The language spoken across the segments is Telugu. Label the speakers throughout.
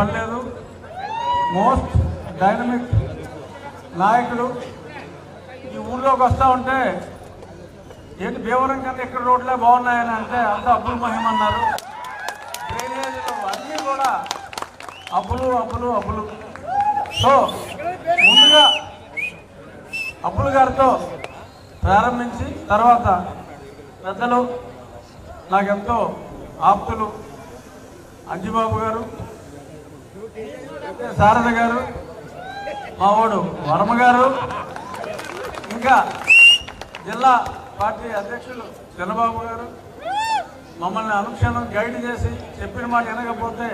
Speaker 1: పని లేదు మోస్ట్ డైనమిక్ నాయకుడు ఈ ఊళ్ళోకి వస్తూ ఉంటే ఏంటి భీవరం కన్నా ఇక్కడ రోడ్లే బాగున్నాయని అంటే అంత అబ్బుల్ మహిమ అన్నారు. డ్రైనేజీలు అన్నీ కూడా అప్పులు అప్పులు అప్పులు సో ముందుగా అప్పులు గారితో ప్రారంభించి తర్వాత పెద్దలు నాకెంతో ఆప్తులు అంజిబాబు గారు శారద గారు మా వాడు వర్మ గారు ఇంకా జిల్లా పార్టీ అధ్యక్షులు చంద్రబాబు గారు మమ్మల్ని అనుక్షణం గైడ్ చేసి చెప్పిన మాట వినకపోతే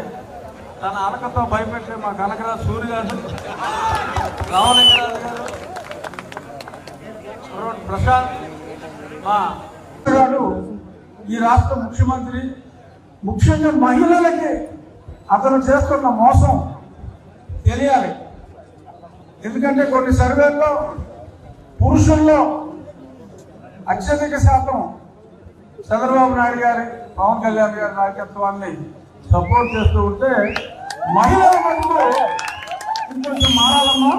Speaker 1: తన అలకతో భయపెట్టే మా కనకరాజు సూర్య గారు రామలింగరాజు గారు ప్రశాంత్ మా గారు ఈ రాష్ట్ర ముఖ్యమంత్రి ముఖ్యంగా మహిళలకి అతను చేస్తున్న మోసం తెలియాలి. ఎందుకంటే కొన్ని సర్వేల్లో పురుషుల్లో అత్యధిక శాతం చంద్రబాబు నాయుడు గారి పవన్ కళ్యాణ్ గారి నాయకత్వాన్ని సపోర్ట్ చేస్తూ ఉంటే మహిళల మటుకు ఇంకొంచెం మారాలమ్మా.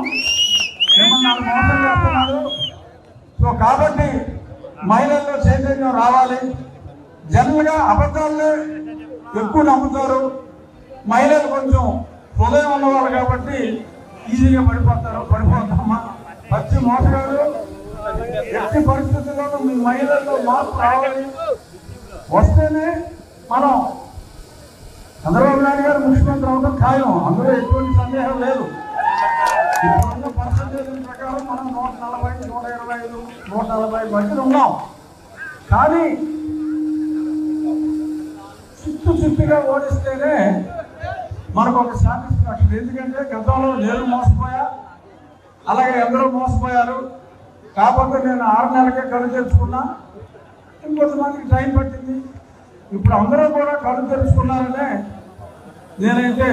Speaker 1: ఏమన్నా మోసం చేస్తున్నారు. సో కాబట్టి మహిళల్లో చైతన్యం రావాలి. జనరల్గా అబద్ధాలనే ఎక్కువ నమ్ముతారు. మహిళలు కొంచెం హృదయం ఉన్నవాళ్ళు కాబట్టి ఈజీగా పడిపోతారు. పడిపోతామా? పచ్చి మోసగాడు ఎట్టి పరిస్థితుల్లోనూ మీ మహిళల్లో మార్పు రావాలి. వస్తేనే మనం చంద్రబాబు నాయుడు గారు ముఖ్యమంత్రి అవడం ఖాయం. అందులో ఎటువంటి సందేహం లేదు. ఇప్పుడున్న పర్సంటేజ్ ప్రకారం మనం నూట నలభై నూట ఇరవై ఐదు నూట నలభై మధ్యలో ఉన్నాం. కానీ చిత్తు చిత్తుగా ఓడిస్తేనే మనకు ఒక సాటిస్ఫాక్షన్ ఎందుకంటే గతంలో నేను మోసపోయా అలాగే ఎందరో మోసపోయారు. కాకపోతే నేను ఆరు నెలలకే కళ్ళు తెరుచుకున్నా. ఇంకొంతమందికి టైం పట్టింది. ఇప్పుడు అందరూ కూడా కళ్ళు తెరుచుకున్నారనే నేనైతే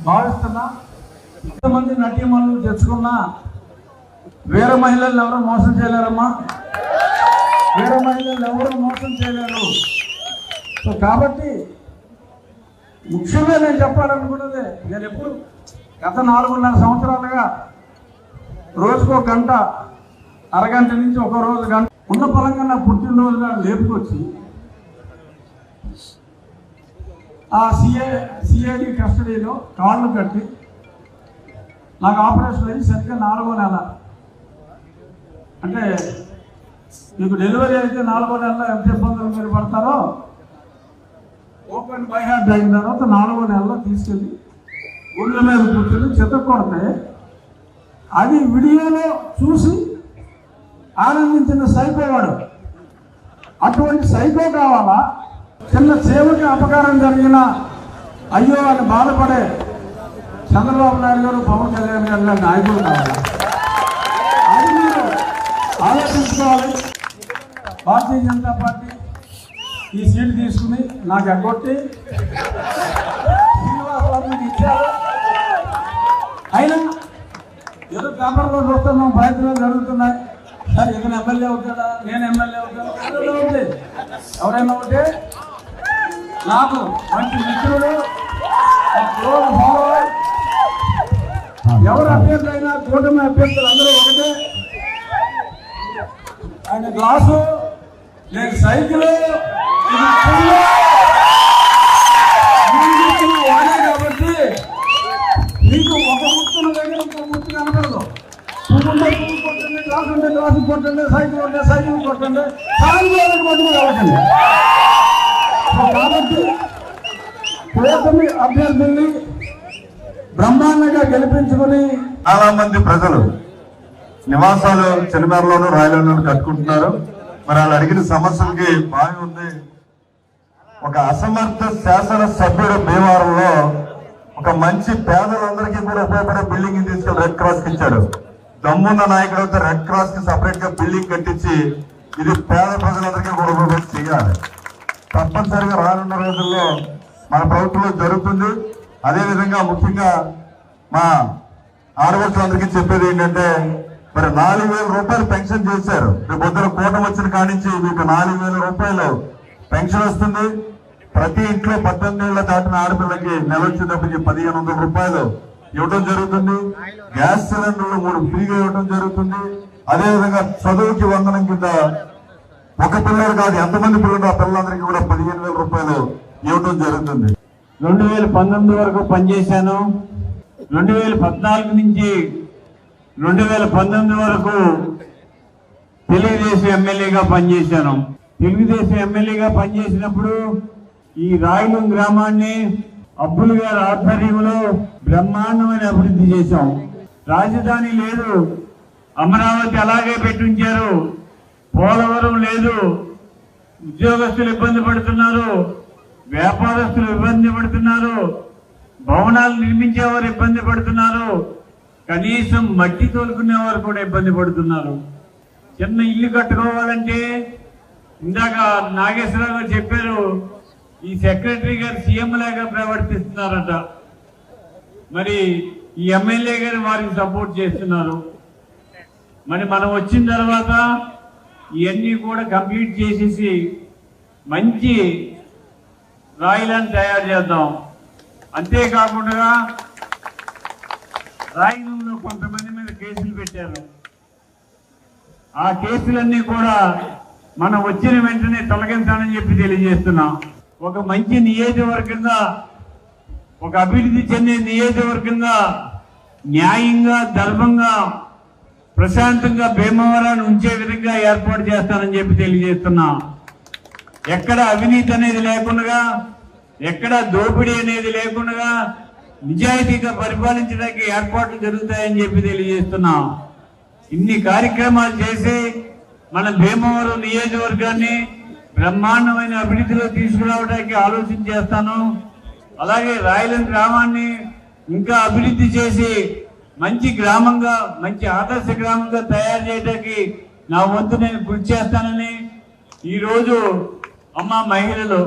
Speaker 1: భావిస్తున్నా. ఎంతమంది నటీమణులు తెచ్చుకున్నా. వేరే మహిళలు ఎవరు మోసం చేయలేరమ్మా. వేరే మహిళలు ఎవరు మోసం చేయలేరు. సో కాబట్టి ముఖ్యంగా నేను చెప్పాలనుకున్నది నేను ఎప్పుడు గత నాలుగున్నర సంవత్సరాలుగా రోజుకో గంట అరగంట నుంచి ఒక రోజు గంట ఉన్న పరంగా నా పుట్టినరోజుగా లేపుకొచ్చి ఆ సిఏ సిఐడి కస్టడీలో కాళ్ళు కట్టి నాకు ఆపరేషన్ అయ్యి సరిగ్గా నాలుగో నెల. అంటే మీకు డెలివరీ అయితే నాలుగో నెలలో ఎంత ఇబ్బందులు మీరు పడతారో ఓపెన్ బై హ్యాండ్ అయిన తర్వాత నాలుగో నెలలో తీసుకెళ్ళి గుండె మీద కూర్చొని చెత్త కొడితే అది వీడియోలో చూసి ఆనందించిన సైకోవాడు అటువంటి సైకో కావాలా? చిన్న సేవకి అపకారం జరిగిన అయ్యో అని బాధపడే చంద్రబాబు నాయుడు గారు పవన్ కళ్యాణ్ గారు లాంటి నాయకులు కావాలా? అది మీరు ఆలోచించుకోవాలి. భారతీయ జనతా పార్టీ ఈ సీట్ తీసుకుని నాకు ఎగ్గొట్టి శ్రీనివాస్ ఇచ్చారు. అయినా ఏదో పేపర్లో చూస్తున్నాం ప్రయత్నాలు జరుగుతున్నాయి. సార్ ఇతను ఎమ్మెల్యే అవుతాడా నేను ఎమ్మెల్యే అవుతాడా ఉంది ఎవరైనా ఉంటే నాకు మంచి మిత్రుడు ఎవరు అభ్యర్థి అయినా కూటమి అభ్యర్థులు అందరూ ఒకటే. ఆయన గ్లాసు నేను సైకిల్ వాడే కాబట్టి మీకు ఒక ముట్టున దగ్గర ఇంకో కనపడదు పువ్వు కొట్టండి గ్లాస్ ఉంటే గ్లాసు కొట్టండి సైకిల్ ఉంటే సైకిల్ కొట్టండి సాయంత్రం కాబట్టి కూటమి అభ్యర్థుల్ని బ్రహ్మాండంగా గెలిపించుకుని
Speaker 2: చాలా మంది ప్రజలు నివాసాలు చెలిమేరలోను రాయలలోను కట్టుకుంటున్నారు. మరి వాళ్ళు అడిగిన సమస్యలకి బాగా ఉంది ఒక అసమర్థ శాసనసభ్యుడు భీమవరంలో ఒక మంచి పేదలందరికీ కూడా ఉపయోగపడే బిల్డింగ్ తీసుకెళ్ళి రెడ్ క్రాస్కి ఇచ్చాడు. దమ్మున్న నాయకుడు అయితే రెడ్ క్రాస్కి సపరేట్గా బిల్డింగ్ కట్టించి ఇది పేద ప్రజలందరికీ కూడా ఉపయోగపడి చేయాలి. తప్పనిసరిగా రానున్న రోజుల్లో మన ప్రభుత్వంలో జరుగుతుంది. అదేవిధంగా ముఖ్యంగా మా ఆడవర్షులందరికీ చెప్పేది ఏంటంటే మరి నాలుగు వేల రూపాయలు పెన్షన్ చేశారు. రేపు పొద్దున కూటమి వచ్చిన కాడి మీకు నాలుగు వేల రూపాయలు పెన్షన్ వస్తుంది. ప్రతి ఇంట్లో పద్దెనిమిది ఏళ్ళ దాటిన ఆడపిల్లకి నెల వచ్చేటప్పటికి పదిహేను వందల రూపాయలు ఇవ్వడం జరుగుతుంది. గ్యాస్ సిలిండర్లు మూడు ఫ్రీగా ఇవ్వడం జరుగుతుంది. అదే విధంగా చదువుకి వందనం కింద ఒక పిల్లలు కాదు ఎంతమంది పిల్లలు ఆ పిల్లలందరికీ కూడా పదిహేను వేల రూపాయలు ఇవ్వడం జరుగుతుంది.
Speaker 3: రెండు వేల పంతొమ్మిది వరకు పనిచేశాను. రెండు వేల పద్నాలుగు నుంచి రెండు వేల పంతొమ్మిది వరకు తెలుగుదేశం ఎమ్మెల్యేగా పనిచేశాను. తెలుగుదేశం ఎమ్మెల్యేగా పనిచేసినప్పుడు ఈ రాయలం గ్రామాన్ని అబ్బుల్ గారి ఆధ్వర్యంలో బ్రహ్మాండమైన అభివృద్ధి చేశాం. రాజధాని లేదు. అమరావతి అలాగే పెట్టించారు. పోలవరం లేదు. ఉద్యోగస్తులు ఇబ్బంది పడుతున్నారు. వ్యాపారస్తులు ఇబ్బంది పడుతున్నారు. భవనాలు నిర్మించేవారు ఇబ్బంది పడుతున్నారు. కనీసం మట్టి తోలుకునేవారు కూడా ఇబ్బంది పడుతున్నారు. చిన్న ఇల్లు కట్టుకోవాలంటే ఇందాక నాగేశ్వరరావు గారు చెప్పారు ఈ సెక్రటరీ గారు సీఎం లాగా ప్రవర్తిస్తున్నారట. మరి ఈ ఎమ్మెల్యే గారు వారికి సపోర్ట్ చేస్తున్నారు. మరి మనం వచ్చిన తర్వాత ఇవన్నీ కూడా కంప్లీట్ చేసేసి మంచి రాయిలను తయారు చేద్దాం. అంతేకాకుండా రాయిలంలో కొంతమంది మీద కేసులు పెట్టారు. ఆ కేసులన్నీ కూడా మనం వచ్చిన వెంటనే తొలగించాలని చెప్పి తెలియజేస్తున్నాం. ఒక మంచి నియోజకవర్గంగా ఒక అభివృద్ధి చెందే నియోజకవర్గంగా న్యాయంగా ధర్మంగా ప్రశాంతంగా భీమవరాన్ని ఉంచే విధంగా ఏర్పాటు చేస్తానని చెప్పి తెలియజేస్తున్నా. ఎక్కడ అవినీతి అనేది లేకుండా ఎక్కడ దోపిడీ అనేది లేకుండా నిజాయితీగా పరిపాలించడానికి ఏర్పాట్లు జరుగుతాయని చెప్పి తెలియజేస్తున్నా. ఇన్ని కార్యక్రమాలు చేసి మన భీమవరం నియోజకవర్గాన్ని బ్రహ్మాండమైన అభివృద్ధిలో తీసుకురావడానికి ఆలోచన చేస్తాను. అలాగే రాయలం గ్రామాన్ని ఇంకా అభివృద్ధి చేసి మంచి గ్రామంగా మంచి ఆదర్శ గ్రామంగా తయారు చేయడానికి నా వంతు నేను కృషి చేస్తానని ఈరోజు అమ్మ మహిళలు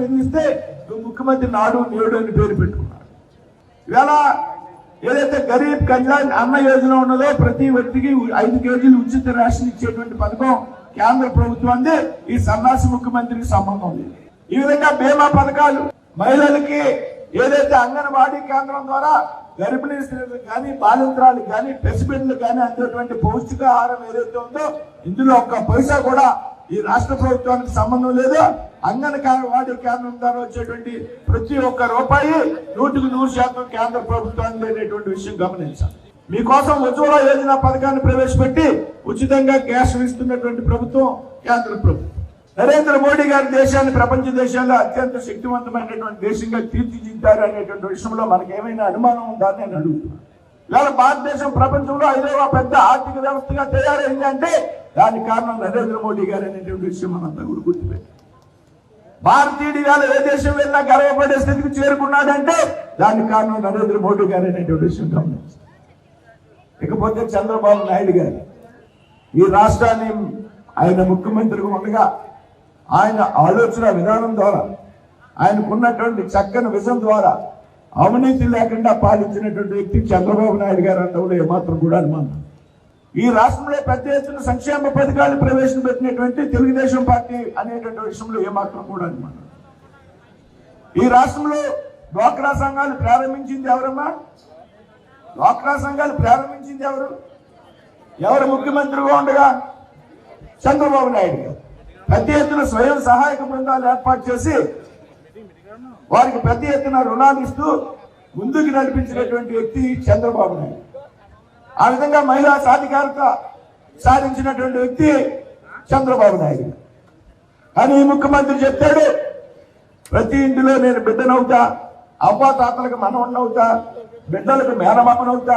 Speaker 4: నిందిస్తే నువ్వు ముఖ్యమంత్రి నాడు నేడు అని పేరు పెట్టుకున్నాడు. ఇవాళ ఏదైతే గరీబ్ కళ్యాణ్ అన్న యోజన ఉన్నదో ప్రతి వ్యక్తికి ఐదు కేజీలు ఉచిత రేషన్ ఇచ్చేటువంటి పథకం కేంద్ర ప్రభుత్వాన్ని ఈ సన్నాసి ముఖ్యమంత్రికి సంబంధం లేదు. ఈ విధంగా బీమా పథకాలు మహిళలకి ఏదైతే అంగన్వాడీ కేంద్రం ద్వారా గర్భిణీ స్త్రీలకు కానీ బాలింత్రాలు కానీ పసిబిడ్డలకు కానీ అందేటువంటి పౌష్టికాహారం ఏదైతే ఉందో ఇందులో ఒక్క పైసా కూడా ఈ రాష్ట్ర ప్రభుత్వానికి సంబంధం లేదు. అంగన్వాడీ కేంద్రం ద్వారా వచ్చేటువంటి ప్రతి ఒక్క రూపాయి నూటికి నూరు శాతం కేంద్ర ప్రభుత్వానికి లేనటువంటి విషయం గమనించాలి. మీకోసం ఉజ్వల యోజన పథకాన్ని ప్రవేశపెట్టి ఉచితంగా గ్యాస్ ఇస్తున్నటువంటి ప్రభుత్వం కేంద్ర ప్రభుత్వం. నరేంద్ర మోడీ గారి దేశాన్ని ప్రపంచ దేశాల్లో అత్యంత శక్తివంతమైనటువంటి దేశంగా తీర్చిదిద్దారు అనేటువంటి విషయంలో మనకి ఏమైనా అనుమానం ఉందా అని నేను అడుగుతున్నాను ఇవాళ భారతదేశం ప్రపంచంలో ఐదవ పెద్ద ఆర్థిక వ్యవస్థగా తయారైంది అంటే దానికి కారణం నరేంద్ర మోడీ గారు అనేటువంటి విషయం మనంతా కూడా గుర్తుపెట్టాం భారతీయుడు ఇవాళ ఏ దేశం వెళ్ళినా గర్వపడే స్థితికి చేరుకున్నాడంటే దానికి కారణం నరేంద్ర మోడీ గారు అనేటువంటి విషయం గమనించాలి. ఇకపోతే చంద్రబాబు నాయుడు గారు ఈ రాష్ట్రాన్ని ఆయన ముఖ్యమంత్రిగా ఉండగా ఆయన ఆలోచన విధానం ద్వారా ఆయనకున్నటువంటి చక్కని విజన్ ద్వారా అవినీతి లేకుండా పాలించినటువంటి వ్యక్తి చంద్రబాబు నాయుడు గారు అంటే ఏమాత్రం కూడా అనుమానం. ఈ రాష్ట్రంలో పెద్ద ఎత్తున సంక్షేమ పథకాలు ప్రవేశపెట్టినటువంటి తెలుగుదేశం పార్టీ అనేటువంటి విషయంలో ఏమాత్రం కూడా అనుమానం. ఈ రాష్ట్రంలో డ్వాక్రా సంఘాలు ప్రారంభించింది ఎవరమ్మా? డ్వాక్రా సంఘాలు ప్రారంభించింది ఎవరు? ఎవరు ముఖ్యమంత్రిగా ఉండగా? చంద్రబాబు నాయుడు గారు. పెద్ద ఎత్తున స్వయం సహాయక బృందాలు ఏర్పాటు చేసి వారికి పెద్ద ఎత్తున రుణాలు ఇస్తూ ముందుకు నడిపించినటువంటి వ్యక్తి చంద్రబాబు నాయుడు. ఆ విధంగా మహిళా సాధికారత సాధించినటువంటి వ్యక్తి చంద్రబాబు నాయుడు. అని ముఖ్యమంత్రి చెప్తాడు ప్రతి ఇంటిలో నేను బిడ్డనవుతా అవ్వ తాతలకు మనవన్నవుతా బిడ్డలకు మేనమామనవుతా.